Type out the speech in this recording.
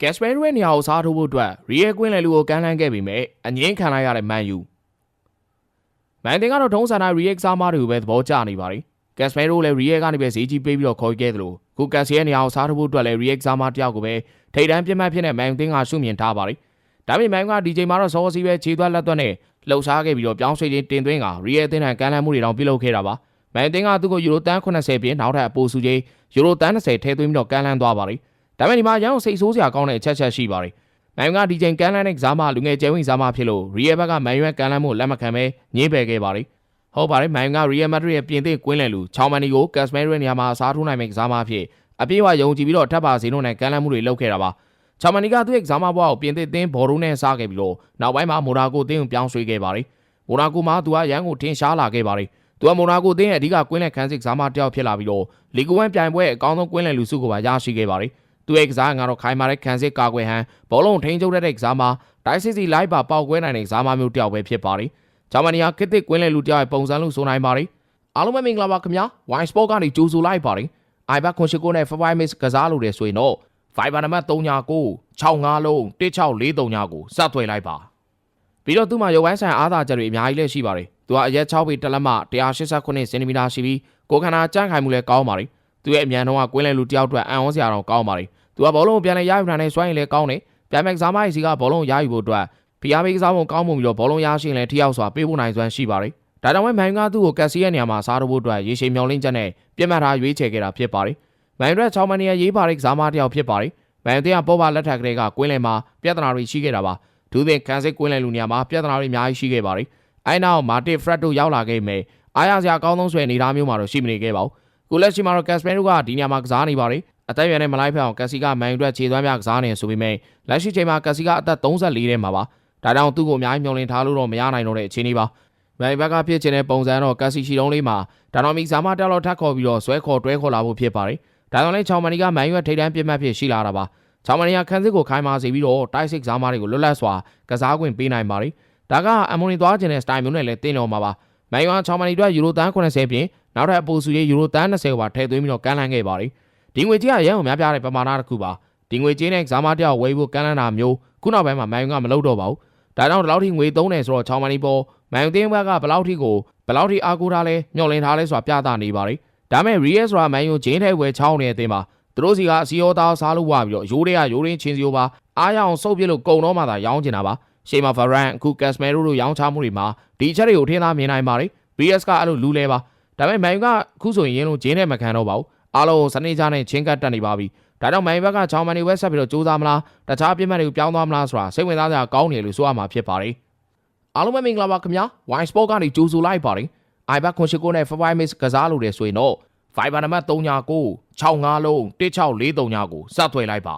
ဂက်စပယ်ရဲ့နေရာကိုစားထိုးဖို့အတွက်ရီယယ်ကွင်းလေလူကိုကမ်းလှမ်းခဲ့ပေမဲ့အငင်းခံလိုက်ရတဲ့မန်ယူမန်တင်ကတော့ဒုံးဆန်တိုင်းရီယယ်ကစားမတွေကိုပဲသဘောကျနေပါတယ်ဂက်စပယ်ရိုလည်းရီယယ်ကနေပဲဈေးကြီးပေးပြီးတော့ခေါ်ခဲ့တယ်လို့ခုကက်စီရဲ့နေရာကိုစားထိုးဖို့အတွက်လည်းရီယယ်ကစားမတယောက်ကိုပဲထိတ်တန်းပြတ်မှတ်ဖြစ်တဲ့မန်ယူတင်ကရှုမြင်ထားပါတယ်ဒါပေမဲ့မန်ယူကဒီချိန်မှာတော့စောစီပဲခြေသွက်လက်သွက်နဲ့လှုပ်ရှားခဲ့ပြီးတော့ပြောင်းရွှေ့ခြင်းတင်သွင်းကရီယယ်တင်ထန်ကမ်းလှမ်းမှုတွေတောင်ပြုလုပ်ခဲ့တာပါမန်ယူတင်ကသူ့ကိုယူရိုတန်း80ပြင်နောက်ထပ်အပိုစုကြီးယူရိုတန်း30ထဲသွင်းပြီးတော့ကမ်းလှမ်းသွားပါတယ် ဒါပေမဲ့ဒီမှာရန်ကိုစိတ်ဆိုးစရာကောင်းတဲ့အချက်ချက်ရှိပါတယ်မန်ယူကဒီချိန်ကန်လန်နဲ့ကစားမလူငယ်ကျဲဝင်းစားမဖြစ်လို့ရီယယ်ဘက်ကမန်ယူရဲ့ကန်လန်မှုလက်မခံပဲညှင်းပယ်ခဲ့ပါတယ်။ဟုတ်ပါတယ်မန်ယူကရီယယ်မက်ဒရစ်ရဲ့ပြင်သစ်ကွင်းလယ်လူချောင်းမန်နီကိုကက်စမဲရဲ့နေရာမှာစားထိုးနိုင်မယ့်ကစားမဖြစ်အပြည့်အဝယုံကြည်ပြီးတော့ထပ်ပါစီနိုနဲ့ကန်လန်မှုတွေလုပ်ခဲ့တာပါ။ချောင်းမန်နီကသူ့ရဲ့ကစားမဘွားကိုပြင်သစ်သင်းဘော်ရိုနဲ့စားခဲ့ပြီးတော့နောက်ပိုင်းမှာမိုနာကိုသင်းကိုပြောင်းရွှေ့ခဲ့ပါတယ်။မိုနာကိုမှာသူကရန်ကိုထင်ရှားလာခဲ့ပါတယ်။သူကမိုနာကိုသင်းရဲ့အဓိကကွင်းလယ်ခန်းစစ်ကစားမတယောက်ဖြစ်လာပြီးတော့လီဂဝမ်ပြိုင်ပွဲအကောင်းဆုံးကွင်းလယ်လူစုကိုပါရရှိခဲ့ပါတယ်။ သူရဲ့ကစားကတော့ခိုင်မာတဲ့ခံစစ်ကာကွယ်ဟန်ဘောလုံးထိန်းချုပ်တဲ့ကစားမဒိုင်စစ်စီလိုက်ပါပေါက်ကွဲနိုင်တဲ့ကစားမမျိုးတယောက်ပဲဖြစ်ပါတယ်။ဂျာမနီဟာခေတ်သစ်ကွင်းလယ်လူတယောက်ရဲ့ပုံစံလို့ဆိုနိုင်ပါတယ်။အားလုံးပဲမင်္ဂလာပါခင်ဗျာ။ Wine Sport ကနေကြိုဆိုလိုက်ပါတယ်။ iBet ခွန်ရှိကိုနဲ့ Five Mix ကစားလို့တယ်ဆိုရင်တော့ Viber နံပါတ်39 65လုံး16439ကိုစသွယ်လိုက်ပါ။ပြီးတော့သူ့မှာရုပ်ပိုင်းဆိုင်အားသာချက်တွေအများကြီးလည်းရှိပါတယ်။သူကအရက်6ပေတက်လက်မှ189စင်တီမီတာရှိပြီးကိုယ်ခန္ဓာကြန့်ခိုင်မှုလည်းကောင်းပါတယ်။ သူရဲ့အမြန်နှုန်းကကွင်းလယ်လူတယောက်အတွက်အံ့ဩစရာတော့ကောင်းပါတယ်။သူကဘောလုံးကိုပြန်လဲရယူနိုင်တဲ့စွမ်းရည်လည်းကောင်းတယ်။ပြန်မဲ့ကစားမကြီးစီကဘောလုံးကိုရယူဖို့အတွက်ဖီယာမေးကစားပုံကောင်းမှုပြီးတော့ဘောလုံးရရှိရင်လည်းထိရောက်စွာပေးဖို့နိုင်စွမ်းရှိပါတယ်။ဒါကြောင့်မဲမိုင်ကသူ့ကိုကက်စီရဲ့နေရာမှာစားတော့ဖို့အတွက်ရေရှည်မျောလင့်ချက်နဲ့ပြတ်မှတ်ထားရွေးချယ်ခဲ့တာဖြစ်ပါတယ်။မိုင်ရက်ချောင်းမနီယာရေးပါတဲ့ကစားမတယောက်ဖြစ်ပါတယ်။မိုင်တဲ့ကပေါ်ပါလက်ထက်ကလေးကကွင်းလယ်မှာပြဿနာတွေရှိခဲ့တာပါ။ဒူးသင်ကန်စစ်ကွင်းလယ်လူနေရာမှာပြဿနာတွေအများကြီးရှိခဲ့ပါတယ်။အဲနောက်မာတစ်ဖရက်တို့ရောက်လာခဲ့မယ်။အားရစရာအကောင်းဆုံးဆွဲနေတာမျိုးမှာတော့ရှိမနေခဲ့ပါဘူး။ ကိုလက်ရှိမှာတော့ကက်စပန်တို့ကဒီနေရာမှာကစားနေပါတယ်။အသက်အရွယ်နဲ့မလိုက်ဖက်အောင်ကက်စီကမန်ယူအတွက်ခြေသွမ်းပြကစားနေဆိုပေမဲ့လက်ရှိချိန်မှာကက်စီကအသက်34ထဲမှာပါ။ဒါကြောင့်သူ့ကိုအများကြီးမျှော်လင့်ထားလို့တော့မရနိုင်တော့တဲ့အခြေအနေပါ။မိုင်ဘက်ကဖြစ်ချင်တဲ့ပုံစံတော့ကက်စီရှိတုံးလေးမှာဒါတော်မီဇာမတက်လို့ထပ်ခေါ်ပြီးတော့ဆွဲခေါ်တွဲခေါ်လာဖို့ဖြစ်ပါတယ်။ဒါကြောင့်လဲချောင်မနီကမန်ယူရဲ့ထိပ်တန်းပြစ်မှတ်ဖြစ်ရှိလာတာပါ။ချောင်မနီကခန်းစစ်ကိုခိုင်းပါစေပြီးတော့တိုက်စစ်ဇာမတွေကိုလွတ်လပ်စွာကစားခွင့်ပေးနိုင်ပါတယ်။ဒါကအမွန်နီသွားခြင်းတဲ့စတိုင်မျိုးနဲ့လည်းတင်းတော်မှာပါ။မန်ယူကချောင်မနီအတွက်ယူရိုတန်း80ပြင် နောက်ထပ်အပိုစုရေးယူရိုတန်း20ပါထည့်သွင်းပြီးတော့ကမ်းလှမ်းခဲ့ပါတယ်။ဒီငွေကြေးကရန်ကိုများပြားတဲ့ပမာဏတစ်ခုပါ။ဒီငွေကြေးနဲ့ဇာမတယောက်ဝယ်ဖို့ကမ်းလှမ်းတာမျိုးခုနောက်ပိုင်းမှာမန်ယူကမလုပ်တော့ပါဘူး။ဒါကြောင့်ဒီလောက်ထိငွေသုံးတယ်ဆိုတော့ချောင်မနီပေါ်မန်ယူတင်းဘက်ကဘယ်လောက်ထိကိုဘယ်လောက်ထိအားကိုးထားလဲမျှော်လင့်ထားလဲဆိုတာပြသနေပါတယ်။ဒါမဲ့ Real ဆိုတာမန်ယူဂျင်းထဲဝယ်ချောင်းနေတဲ့အသင်းမှာသူတို့စီကအစီရောသားစားလို့ဝပြီးတော့ရိုးတွေကရိုးရင်းချင်းစီရောပါအားရအောင်စုပ်ပြစ်လို့ကုံတော့မှသာရောင်းချင်တာပါရှေးမှာ Varane အခု Casemiro တို့ရောင်းချမှုတွေမှာဒီအချက်တွေကိုထင်သာမြင်နိုင်ပါတယ် BS ကအဲ့လိုလူလဲပါ ဒါပေမဲ့မန်ယူကခုဆိုရင်ရင်းလုံးဂျင်းထဲမခံတော့ပါဘူးအားလုံးစနေကြနဲ့ချင်းကတ်တက်နေပါပြီဒါကြောင့်မန်ယူဘက်ကချောင်းမန်တွေဝက်ဆက်ပြီးတော့စူးစမ်းမလားတခြားပြစ်မှတ်တွေကိုပြောင်းသွားမလားဆိုတာစိတ်ဝင်စားစရာကောင်းတယ်လို့ဆိုရမှာဖြစ်ပါတယ်အားလုံးပဲမင်္ဂလာပါခင်ဗျာ Wine Sport ကနေကြိုဆိုလိုက်ပါတယ် iBet ခွန်ရှိကိုနဲ့ Five Mix ကစားလို့တယ်ဆိုရင်တော့ Viber နံပါတ်39 65လုံး16439ကိုစသွယ်လိုက်ပါ